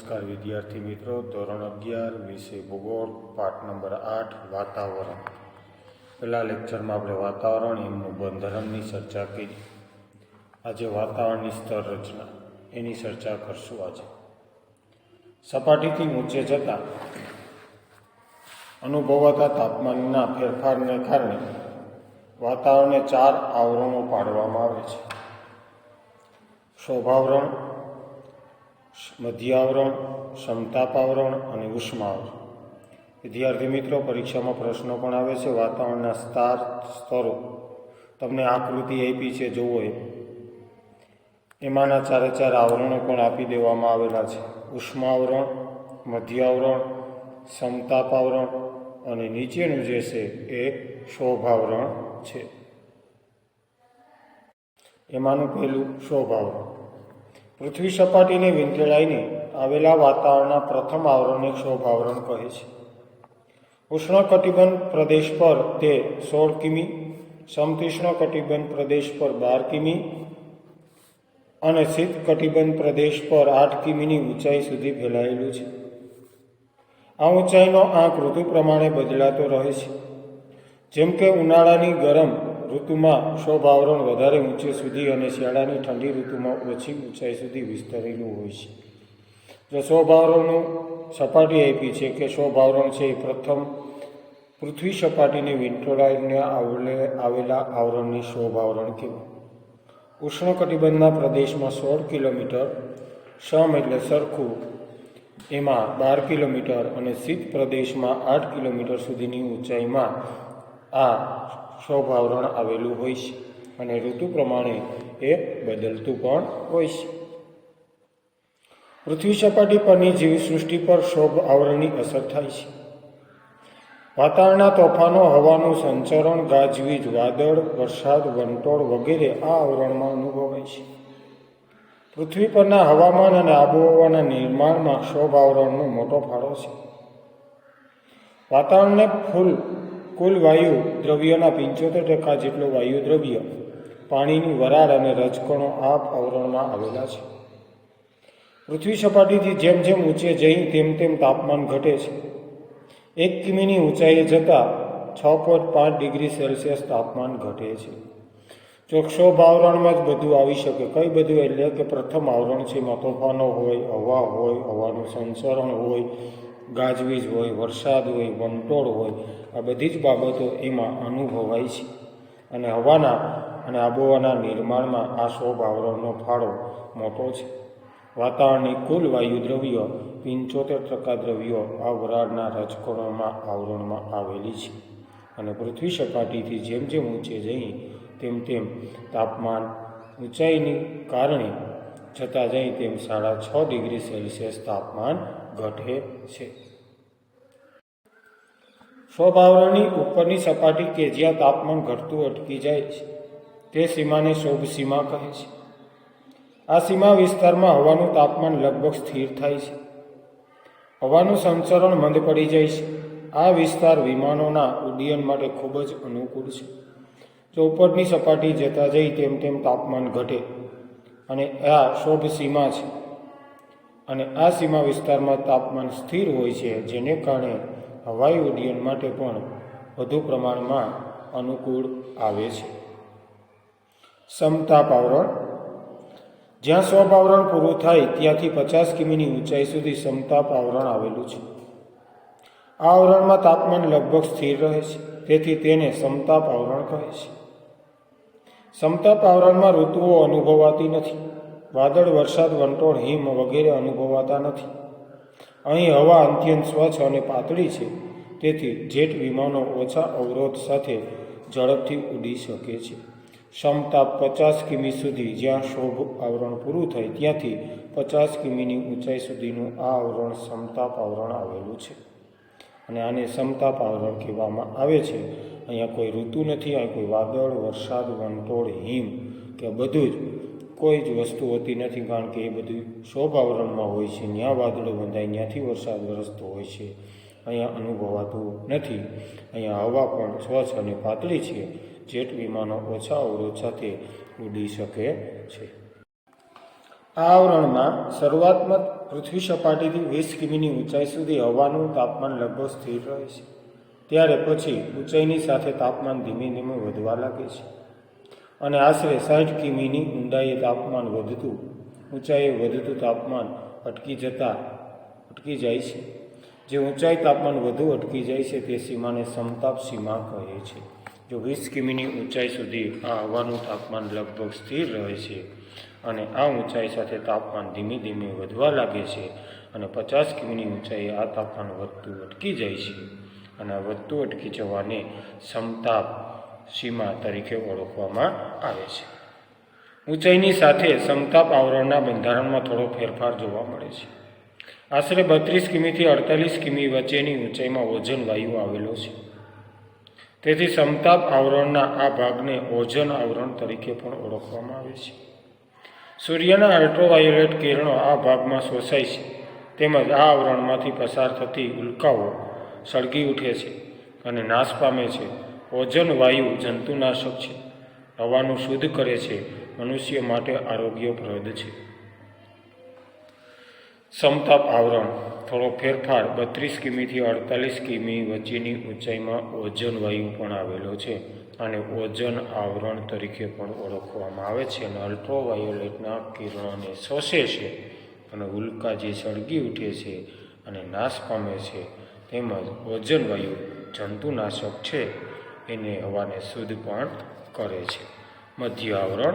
નમસ્કાર વિદ્યાર્થી મિત્રો, ધોરણ અગિયાર, વિષય ભૂગોળ, પાઠ નંબર આઠ, વાતાવરણ. પહેલા લેક્ચરમાં આપણે વાતાવરણ, એમનું બંધારણની ચર્ચા કરી. આજે વાતાવરણની સ્તર રચના, એની ચર્ચા કરશું આજે. સપાટીથી ઊંચે જતા અનુભવાતા તાપમાનના ફેરફારને કારણે વાતાવરણને ચાર આવરણો પાડવામાં આવે છે. શોભાવરણ મધ્યાવરણ, સમતાપાવરણ અને ઉષ્માવરણ. વિદ્યાર્થી મિત્રો, પરીક્ષામાં પ્રશ્નો પણ આવે છે. વાતાવરણના સ્તાર સ્તરો. તમને આકૃતિ આપી છે જોવો એ. એમાંના ચારે ચાર આવરણો પણ આપી દેવામાં આવેલા છે. ઉષ્માવરણ, મધ્યાવરણ, સમતાપાવરણ અને નીચેનું જે છે એ શોભાવરણ છે. એમાંનું પહેલું શોભાવરણ. પૃથ્વી સપાટીને વીંટળાઈને આવેલા વાતાવરણના પ્રથમ આવરણને શોભાવરણ કહે છે. ઉષ્ણકટિબંધ પ્રદેશ પર તે સોળ કિમી સમતીષ્ણ કટિબંધ પ્રદેશ પર બાર કિમી અને શીત કટિબંધ પ્રદેશ પર આઠ કિમીની ઊંચાઈ સુધી ફેલાયેલું છે. આ ઊંચાઈનો આંક ઋતુ પ્રમાણે બદલાતો રહે છે. જેમ કે ઉનાળાની ગરમ ઋતુમાં શોભાવરણ વધારે ઊંચે સુધી અને શિયાળાની ઠંડી ઋતુમાં ઓછી ઊંચાઈ સુધી વિસ્તરેલું હોય છે. જો શોભાવરણનું સપાટી આપી છે કે શોભાવરણ છે એ પ્રથમ પૃથ્વી સપાટીને વીંટળાઈને આવલે આવેલા આવરણની શોભાવરણ કહેવાય. ઉષ્ણકટિબંધના પ્રદેશમાં સોળ કિલોમીટર સમ એટલે સરખું, એમાં બાર કિલોમીટર અને શીત પ્રદેશમાં આઠ કિલોમીટર સુધીની ઊંચાઈમાં આ શોભાવરણ આવેલું હોય છે અને ઋતુ પ્રમાણે એ બદલતું પણ હોય છે. પૃથ્વી સપાટી પરની જીવસૃષ્ટિ પર શોભ આવરણની અસર થાય છે. વાતાવરણના તોફાનો, હવાનું સંચરણ, ગાજવીજ, વાદળ, વરસાદ, વંટોળ વગેરે આ આવરણમાં અનુભવાય છે. પૃથ્વી પરના હવામાન અને આબોહવાના નિર્માણમાં શોભ આવરણનો મોટો ફાળો છે. વાતાવરણને ફૂલ કુલ વાયુ દ્રવ્યના પંચોતેર ટકા જેટલો વાયુ દ્રવ્ય પાણીની વરાળ અને રજકણો આ આવરણમાં આવેલા છે. પૃથ્વી સપાટીથી જેમ જેમ ઊંચે જઈ તેમ તેમ તાપમાન ઘટે છે. એક કિમીની ઊંચાઈએ જતાં છ પોઈન્ટ પાંચ ડિગ્રી સેલ્સિયસ તાપમાન ઘટે છે. ચોક્ષોભ આવરણમાં જ બધું આવી શકે. કઈ બધું? એટલે કે પ્રથમ આવરણ છે એમાં તોફાનો હોય, હવા હોય, હવાનું સંચરણ હોય ગાજવીજ હોય, વરસાદ હોય, વંટોળ હોય, આ બધી જ બાબતો એમાં અનુભવાય છે. અને હવાના અને આબોહવાના નિર્માણમાં આ આવરણનો ફાળો મોટો છે. વાતાવરણની કુલ વાયુ દ્રવ્યો પંચોતેર ટકા દ્રવ્યો આ વરાળના રજકણોમાં, આવરણમાં આવેલી છે. અને પૃથ્વી સપાટીથી જેમ જેમ ઊંચે જઈ, તેમ તેમ તાપમાન ઊંચાઈની કારણે, છતાં જઈ તેમ સાડા છ ડિગ્રી સેલ્સિયસ તાપમાન ઘટે છે. શોભાવરણની ઉપરની સપાટી કે જ્યાં તાપમાન ઘટતું અટકી જાય છે, તે સીમાને શોભ સીમા કહે છે. આ સીમા વિસ્તારમાં હવાનું તાપમાન લગભગ સ્થિર થાય છે. હવાનું સંચરણ મંદ પડી જાય છે. આ વિસ્તાર વિમાનોના ઉડ્ડયન માટે ખૂબ જ અનુકૂળ છે. જો ઉપરની સપાટી જતા જઈ તેમ તેમ તાપમાન ઘટે અને આ શોભ સીમા છે. અને આ સીમા વિસ્તારમાં તાપમાન સ્થિર હોય છે, જેને કારણે હવાઈ ઉડ્ડયન માટે પણ વધુ પ્રમાણમાં અનુકૂળ આવે છે. સમતાપ આવરણ. જ્યાં સ્વપ આવરણ પૂરું થાય, ત્યાંથી પચાસ કિમીની ઊંચાઈ સુધી સમતાપ આવરણ આવેલું છે. આ આવરણમાં તાપમાન લગભગ સ્થિર રહે છે, તેથી તેને સમતાપ આવરણ કહે છે. સમતાપ આવરણમાં ઋતુઓ અનુભવાતી નથી. વાદળ, વરસાદ, વંટોળ, હિમ વગેરે અનુભવાતા નથી. અહીં હવા અત્યંત સ્વચ્છ અને પાતળી છે, તેથી જેટ વિમાનો ઓછા અવરોધ સાથે ઝડપથી ઉડી શકે છે. ક્ષમતા પચાસ કિમી સુધી જ્યાં શોભ આવરણ પૂરું થાય, ત્યાંથી પચાસ કિમીની ઊંચાઈ સુધીનું આ આવરણ સમતાપ આવરણ આવેલું છે. અને આને સમતાપ આવરણ કહેવામાં આવે છે. અહીંયા કોઈ ઋતુ નથી, અહીં કોઈ વાદળ, વરસાદ, વંટોળ, હિમ કે બધું જ કોઈ જ વસ્તુ હોતી નથી કારણ કે એ બધું શોભ આવરણમાં હોય છે. ત્યાં વાદળો બંધાય ત્યાંથી વરસાદ વરસતો હોય છે. અહીંયા અનુભવાતું નથી. અહીંયા હવા પણ સ્વચ્છ અને પાતળી છે. જેટ વિમાનો ઓછા અવરોધ સાથે ઉડી શકે છે. આ આવરણમાં શરૂઆતમાં પૃથ્વી સપાટીથી વીસ કિમીની ઊંચાઈ સુધી હવાનું તાપમાન લગભગ સ્થિર રહે છે. ત્યારે પછી ઊંચાઈની સાથે તાપમાન ધીમે ધીમે વધવા લાગે છે. અને આશરે સાઠ કિમીની ઊંડાઈએ તાપમાન વધતું, ઊંચાઈએ વધતું તાપમાન અટકી જતા, અટકી જાય છે. જે ઊંચાઈ તાપમાન વધુ અટકી જાય છે, તે સીમાને સમતાપ સીમા કહે છે. જો વીસ કિમીની ઊંચાઈ સુધી આ હવાનું તાપમાન લગભગ સ્થિર રહે છે અને આ ઊંચાઈ સાથે તાપમાન ધીમે ધીમે વધવા લાગે છે અને પચાસ કિમીની ઊંચાઈએ આ તાપમાન વધતું અટકી જાય છે અને વધતું અટકી જવાને સમતાપ સીમા તરીકે ઓળખવામાં આવે છે. ઊંચાઈની સાથે સમતાપ આવરણના બંધારણમાં થોડો ફેરફાર જોવા મળે છે. આશરે બત્રીસ કિમીથી અડતાલીસ કિમી વચ્ચેની ઊંચાઈમાં ઓઝોન વાયુ આવેલો છે. તેથી સમતાપ આવરણના આ ભાગને ઓઝોન આવરણ તરીકે પણ ઓળખવામાં આવે છે. સૂર્યના અલ્ટ્રાવાયોલેટ કિરણો આ ભાગમાં શોષાય છે. તેમજ આ આવરણમાંથી પસાર થતી ઉલ્કાઓ સળગી ઉઠે છે અને નાશ પામે છે. ઓઝોન વાયુ, જંતુનાશક છે. હવાનું શુદ્ધ કરે છે. મનુષ્ય માટે આરોગ્યપ્રદ છે. સમતાપ આવરણ. થોડો ફેરફાર. બત્રીસ કિમીથી અડતાલીસ કિમી વચ્ચેની ઊંચાઈમાં ઓઝોન વાયુ પણ આવેલો છે અને ઓજન આવરણ તરીકે પણ ઓળખવામાં આવે છે અને અલ્ટ્રાવાયોલેટના કિરણોને શોષે છે અને ઉલ્કા જે સળગી ઉઠે છે અને નાશ પામે છે, તેમજ ઓજન, વાયુ જંતુનાશક છે. એને હવાને શુદ્ધ પણ કરે છે. મધ્ય આવરણ.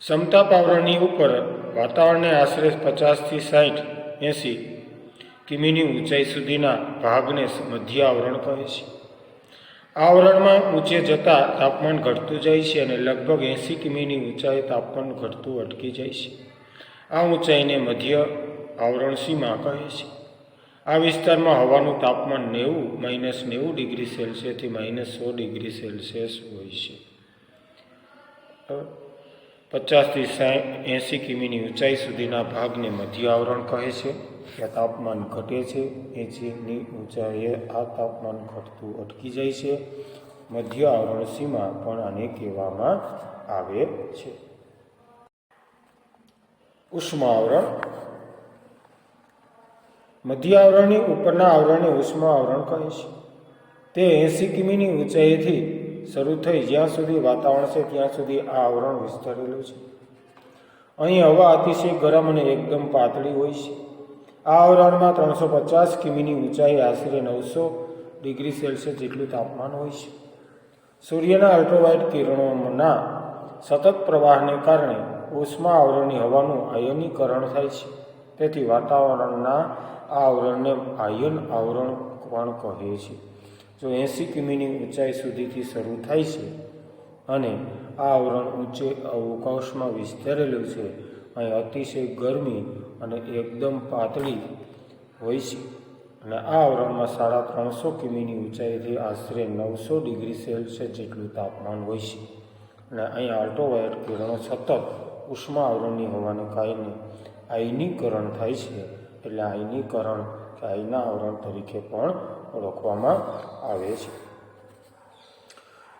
સમતાપ આવરણની ઉપર વાતાવરણને આશરે પચાસથી સાઠ એંસી કિમીની ઊંચાઈ સુધીના ભાગને મધ્ય આવરણ કહે છે. આવરણમાં ઊંચે જતાં તાપમાન ઘટતું જાય છે અને લગભગ એંસી કિમીની ઊંચાઈ તાપમાન ઘટતું અટકી જાય છે. આ ઊંચાઈને મધ્ય આવરણ સીમા કહે છે. આ વિસ્તારમાં હવાનું તાપમાન નેવું, માઇનસ નેવું ડિગ્રી સેલ્સિયસથી માઇનસ સો ડિગ્રી સેલ્સિયસ હોય છે. પચાસથી એંસી કિમીની ઊંચાઈ સુધીના ભાગને મધ્ય આવરણ કહે છે. ત્યાં તાપમાન ઘટે છે. એંચીની ઊંચાઈએ આ તાપમાન ઘટતું અટકી જાય છે. મધ્ય આવરણ સીમા પણ આને કહેવામાં આવે છે. ઉષ્મા આવરણ મધ્ય આવરણની ઉપરના આવરણને ઉષ્મા આવરણ કહે છે. તે એંસી કિમીની ઊંચાઈથી શરૂ થઈ જ્યાં સુધી વાતાવરણ છે ત્યાં સુધી આ આવરણ વિસ્તરેલું છે. અહીં હવા અતિશય ગરમ અને એકદમ પાતળી હોય છે. આ આવરણમાં ત્રણસો પચાસ કિમીની ઊંચાઈ આશરે નવસો ડિગ્રી સેલ્સિયસ જેટલું તાપમાન હોય છે. સૂર્યના અલ્ટ્રાવાઇટ કિરણોના સતત પ્રવાહને કારણે ઉષ્મા આવરણની હવાનું આયનીકરણ થાય છે. તેથી વાતાવરણના આ આવરણને આયન આવરણ પણ કહે છે? જો એંસી કિમીની ઊંચાઈ સુધીથી શરૂ થાય છે અને આ આવરણ ઊંચે અવકાશમાં વિસ્તરેલું છે, અહીં અતિશય ગરમી અને એકદમ પાતળી હોય છે અને આ આવરણમાં સાડા ત્રણસો કિમીની ઊંચાઈથી આશરે નવસો ડિગ્રી સેલ્સિયસ જેટલું તાપમાન હોય છે. અને અહીં અલ્ટ્રાવાયોલેટ કિરણો સતત ઉષ્મા આવરણની હોવાને કારણે આયનીકરણ થાય છે. એટલે આયનીકરણ કે આયના આવરણ તરીકે પણ ઓળખવામાં આવે છે.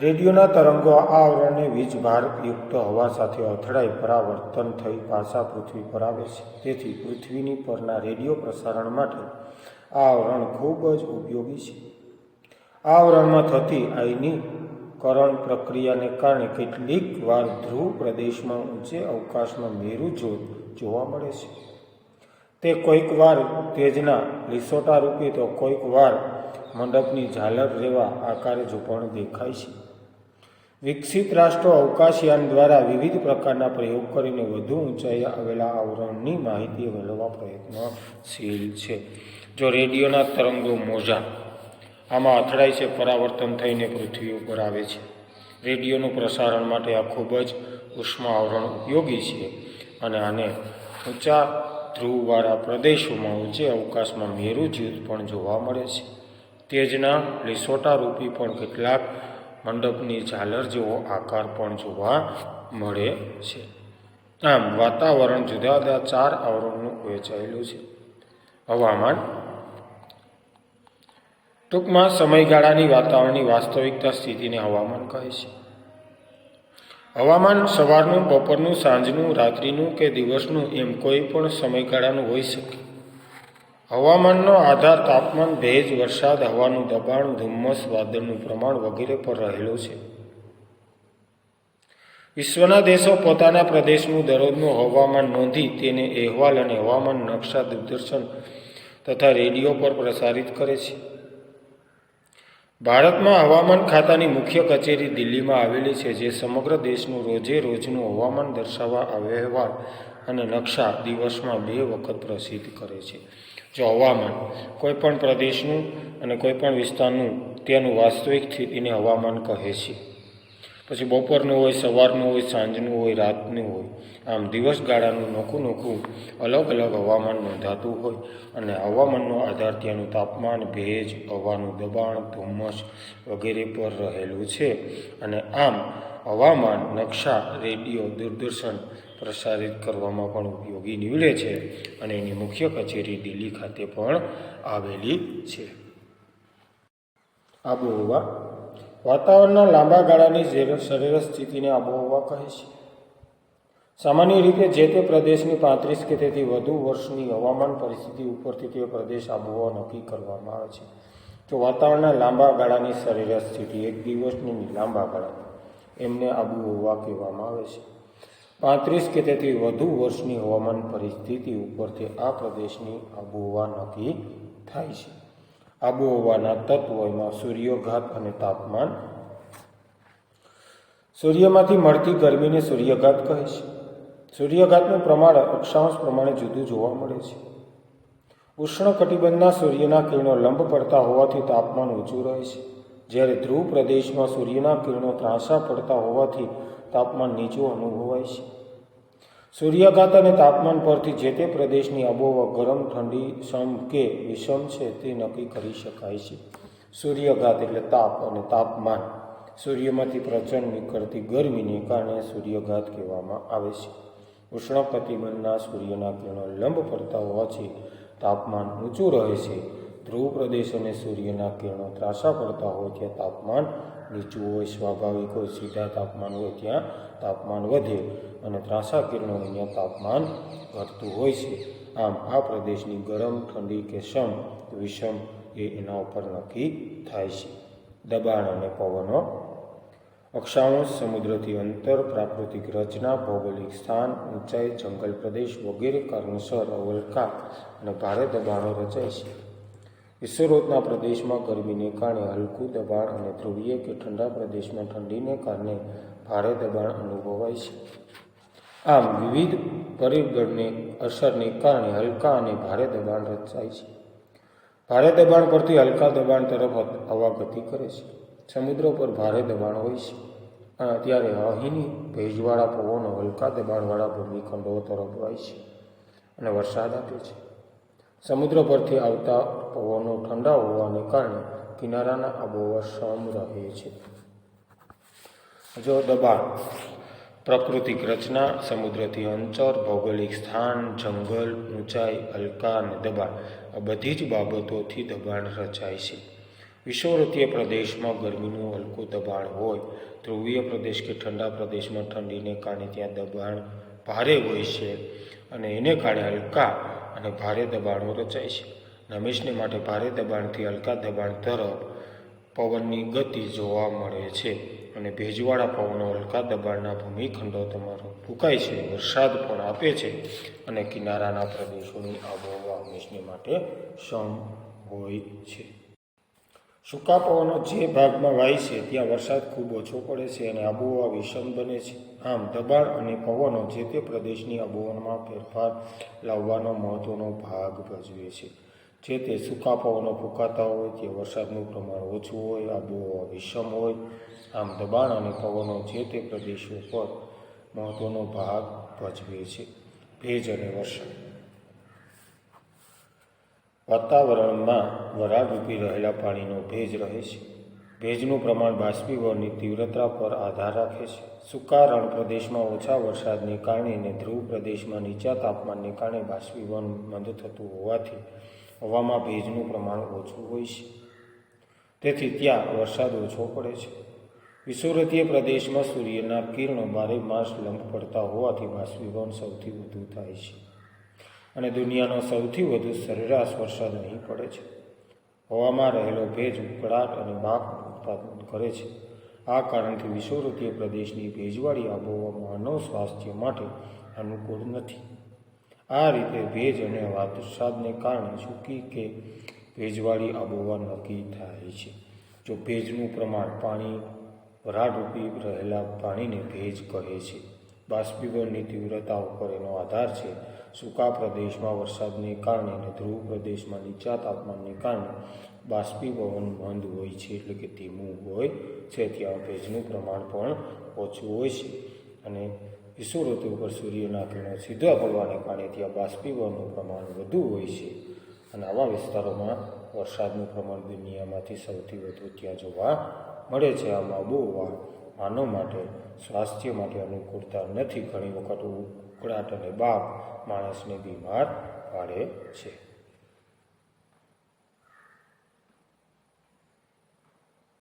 રેડિયોના તરંગો આ આવરણને વીજભારયુક્ત હવા સાથે અથડાઈ પરાવર્તન થઈ પાછા પૃથ્વી પર આવે છે. તેથી પૃથ્વીની પરના રેડિયો પ્રસારણ માટે આ આવરણ ખૂબ જ ઉપયોગી છે. આ આવરણમાં થતી આયનીકરણ પ્રક્રિયાને કારણે કેટલીક વાર ધ્રુવ પ્રદેશમાં ઊંચે અવકાશમાં મેરુ જોત જોવા મળે છે. તે કોઈક વાર તેજના લીસોટા રૂપી તો કોઈક વાર મંડપની ઝાલર જેવા આકારે ઝૂંપણ દેખાય છે. વિકસિત રાષ્ટ્રો અવકાશયાન દ્વારા વિવિધ પ્રકારના પ્રયોગ કરીને વધુ ઊંચાઈએ આવેલા આવરણની માહિતી મેળવવા પ્રયત્નશીલ છે. જો રેડિયોના તરંગો મોજા, આમાં અથડાય છે, પરાવર્તન થઈને પૃથ્વી ઉપર આવે છે. રેડિયોનું પ્રસારણ માટે આ ખૂબ જ ઉષ્મા આવરણ ઉપયોગી છે અને આને ઊંચા ધ્રુવવાળા પ્રદેશોમાં ઊંચે અવકાશમાં મેરુ જૂથ પણ જોવા મળે છે. તેજના લિસોટા રૂપી પણ કેટલાક મંડપની ઝાલર જેવો આકાર પણ જોવા મળે છે. આમ, વાતાવરણ જુદા જુદા ચાર આવરણનું વહેંચાયેલું છે. હવામાન. ટૂંકમાં સમયગાળાની વાતાવરણની વાસ્તવિકતા સ્થિતિને હવામાન કહે છે. હવામાન સવારનું, બપોરનું, સાંજનું, રાત્રિનું કે દિવસનું એમ કોઈ પણ સમયગાળાનું હોઈ શકે. હવામાનનો આધાર તાપમાન, ભેજ, વરસાદ, હવાનું દબાણ, ધુમ્મસ, વાદળનું પ્રમાણ વગેરે પર રહેલો છે. વિશ્વના દેશો પોતાના પ્રદેશનું દરરોજનું હવામાન નોંધી તેને અહેવાલ અને હવામાન નકશા દૂરદર્શન તથા રેડિયો પર પ્રસારિત કરે છે. ભારતમાં હવામાન ખાતાની મુખ્ય કચેરી દિલ્હીમાં આવેલી છે, જે સમગ્ર દેશનું રોજે રોજનું હવામાન દર્શાવવા અહેવાલ અને નકશા દિવસમાં બે વખત પ્રસિદ્ધ કરે છે. જો હવામાન કોઈપણ પ્રદેશનું અને કોઈપણ વિસ્તારનું તેનું વાસ્તવિક સ્થિતિને હવામાન કહે છે. પછી બપોરનું હોય, સવારનું હોય, સાંજનું હોય, રાતનું હોય. આમ દિવસ ગાળાનું નોખું નોખું અલગ અલગ હવામાન નોંધાતું હોય અને હવામાનનો આધાર ત્યાંનું તાપમાન, ભેજ, હવાનું દબાણ, ધુમ્મસ વગેરે પર રહેલું છે. અને આમ હવામાન, નકશા, રેડિયો, દૂરદર્શન પ્રસારિત કરવામાં પણ ઉપયોગી નીવડે છે અને એની મુખ્ય કચેરી દિલ્હી ખાતે પણ આવેલી છે. આબોહવા વાતાવરણના લાંબા ગાળાની સરેરાશ સ્થિતિને આબોહવા કહે છે. સામાન્ય રીતે જે તે પ્રદેશની પાંત્રીસ કે તેથી વધુ વર્ષની હવામાન પરિસ્થિતિ ઉપરથી તે પ્રદેશ આબોહવા નક્કી કરવામાં આવે છે. તો વાતાવરણના લાંબા ગાળાની સરેરાશ સ્થિતિ એક દિવસની લાંબા ગાળાની. એમને આબોહવા કહેવામાં આવે છે. પાંત્રીસ કે તેથી વધુ વર્ષની હવામાન પરિસ્થિતિ ઉપરથી આ પ્રદેશની આબોહવા નક્કી થાય છે. આબોહવાના તત્વો એમાં સૂર્યઘાત અને તાપમાન. સૂર્યમાંથી મળતી ગરમીને સૂર્યઘાત કહે છે. સૂર્યઘાતનું પ્રમાણ અક્ષાંશ પ્રમાણે જુદું જોવા મળે છે. ઉષ્ણકટિબંધના સૂર્યના કિરણો લંબ પડતા હોવાથી તાપમાન ઊંચું રહે છે. જ્યારે ધ્રુવ પ્રદેશમાં સૂર્યના કિરણો ત્રાંસા પડતા હોવાથી તાપમાન નીચું અનુભવાય છે. સૂર્યાઘાત અને તાપમાન પરથી જે તે પ્રદેશની આબોહવા ગરમ, ઠંડી સમ કે વિષમ છે તે નક્કી કરી શકાય છે. સૂર્યાઘાત એટલે તાપ અને તાપમાન. સૂર્યમાંથી પ્રચંડ નીકળતી ગરમીને કારણે સૂર્યાઘાત કહેવામાં આવે છે. ઉષ્ણકટિબંધના સૂર્યના કિરણો લંબ પડતા હોવાથી તાપમાન ઊંચું રહે છે. ધ્રુવ પ્રદેશ અને સૂર્યના કિરણો ત્રાસા પડતા હોય ત્યાં તાપમાન નીચું હોય, સ્વાભાવિક હોય, સીધા તાપમાન હોય ત્યાં તાપમાન વધે અને ત્રાસા કિરણો અહીંયા તાપમાન ઘટતું હોય છે. આમ આ પ્રદેશની ગરમ, ઠંડી કે સમ વિષમ એ એના ઉપર નક્કી થાય છે. દબાણ અને પવનો. અક્ષાંશ સમુદ્રથી અંતર, પ્રાકૃતિક રચના, ભૌગોલિક સ્થાન, ઊંચાઈ, જંગલ પ્રદેશ વગેરે કારણસર અવલકા અને ભારે દબાણો રચાય છે. વિષુવવૃત્તના પ્રદેશમાં ગરમીને કારણે હલકું દબાણ અને ધ્રુવીય કે ઠંડા પ્રદેશમાં ઠંડીને કારણે ભારે દબાણ અનુભવાય છે. આમ વિવિધ પરિબળને અસરને કારણે હલકા અને ભારે દબાણ રચાય છે. ભારે દબાણ પરથી હલકા દબાણ તરફ હવા ગતિ કરે છે. સમુદ્ર પર ભારે દબાણ હોય છે. અને ત્યારે અહીંની ભેજવાળા પવનો હલકા દબાણવાળા ભૂમિખંડો તરફ વાય છે અને વરસાદ આપે છે. સમુદ્ર પરથી આવતા પવનો ઠંડા હોવાને કારણે કિનારાના આબોહવા સમ રહે છે. જો દબાણ, પ્રાકૃતિક રચના, સમુદ્રથી અંતર, ભૌગોલિક સ્થાન, જંગલ, ઊંચાઈ, હલકા અને દબાણ, આ બધી જ બાબતોથી દબાણ રચાય છે. વિષુવવૃત્તીય પ્રદેશમાં ગરમીનું હલકું દબાણ હોય, ધ્રુવીય પ્રદેશ કે ઠંડા પ્રદેશમાં ઠંડીને કારણે ત્યાં દબાણ ભારે હોય છે અને એને કારણે હલકા અને ભારે દબાણો રચાય છે. નમેશને માટે ભારે દબાણથી હલકા દબાણ તરફ પવનની ગતિ જોવા મળે છે અને ભેજવાળા પવનો હલકા દબાણના ભૂમિખંડો તમારો ફૂંકાય છે. વરસાદ પણ આપે છે અને કિનારાના પ્રદેશોની આબોહવા હંમેશને માટે સમ હોય છે. સૂકા પવનો જે ભાગમાં વાય છે, ત્યાં વરસાદ ખૂબ ઓછો પડે છે અને આબોહવા વિષમ બને છે. આમ દબાણ અને પવનો જે તે પ્રદેશની આબોહવામાં ફેરફાર લાવવાનો મહત્વનો ભાગ ભજવે છે. જે તે સૂકા પવનો ફૂંકાતા હોય તે વરસાદનું પ્રમાણ ઓછું હોય, આબોહવા વિષમ હોય, આમ દબાણ અને પવનો જે તે પ્રદેશો પર મહત્વનો ભાગ ભજવે છે. ભેજ અને વરસાદ. વાતાવરણમાં વરાળ રૂપી રહેલા પાણીનો ભેજ રહે છે. ભેજનું પ્રમાણ બાષ્પીભવનની તીવ્રતા પર આધાર રાખે છે. સૂકા રણ પ્રદેશમાં ઓછા વરસાદને કારણે અને ધ્રુવ પ્રદેશમાં નીચા તાપમાનને કારણે બાષ્પીભવન મંદ થતું હોવાથી હવામાં ભેજનું પ્રમાણ ઓછું હોય છે. તેથી ત્યાં વરસાદ ઓછો પડે છે. વિષુવવૃત્તીય પ્રદેશમાં સૂર્યના કિરણો બારે માસ લંબ પડતા હોવાથી બાષ્પીભવન સૌથી વધુ થાય છે. અને દુનિયાનો સૌથી વધુ સરેરાશ વરસાદ અહીં પડે છે. હવામાં રહેલો ભેજ ઉકળાટ અને બાક ઉત્પાદન કરે છે. આ કારણથી વિષુવવૃત્તીય પ્રદેશની ભેજવાળી આબોહવા માનવ સ્વાસ્થ્ય માટે અનુકૂળ નથી. આ રીતે ભેજ અને વરસાદને કારણે સૂકી કે ભેજવાળી આબોહવા નક્કી થાય છે. જો ભેજનું પ્રમાણ પાણી વરાળરૂપી રહેલા પાણીને ભેજ કહે છે. બાષ્પીભવનની તીવ્રતા ઉપર એનો આધાર છે સૂકા પ્રદેશમાં વરસાદને કારણે અને ધ્રુવ પ્રદેશમાં નીચા તાપમાનને કારણે બાષ્પીભવન મંદ હોય છે, એટલે કે ધીમું હોય છે. ત્યાં ભેજનું પ્રમાણ પણ ઓછું હોય છે. અને વિષુવવૃત્તિ ઉપર સૂર્યના કિરણો સીધા પડવાને કારણે ત્યાં બાષ્પીભવનનું પ્રમાણ વધુ હોય છે. અને આવા વિસ્તારોમાં વરસાદનું પ્રમાણ દુનિયામાંથી સૌથી વધુ ત્યાં જોવા મળે છે. આમ આબોહવા માનવ માટે, સ્વાસ્થ્ય માટે અનુકૂળતા નથી. ઘણી વખત ઉકળાટ અને બાપ માણસને બીમાર પાડે છે.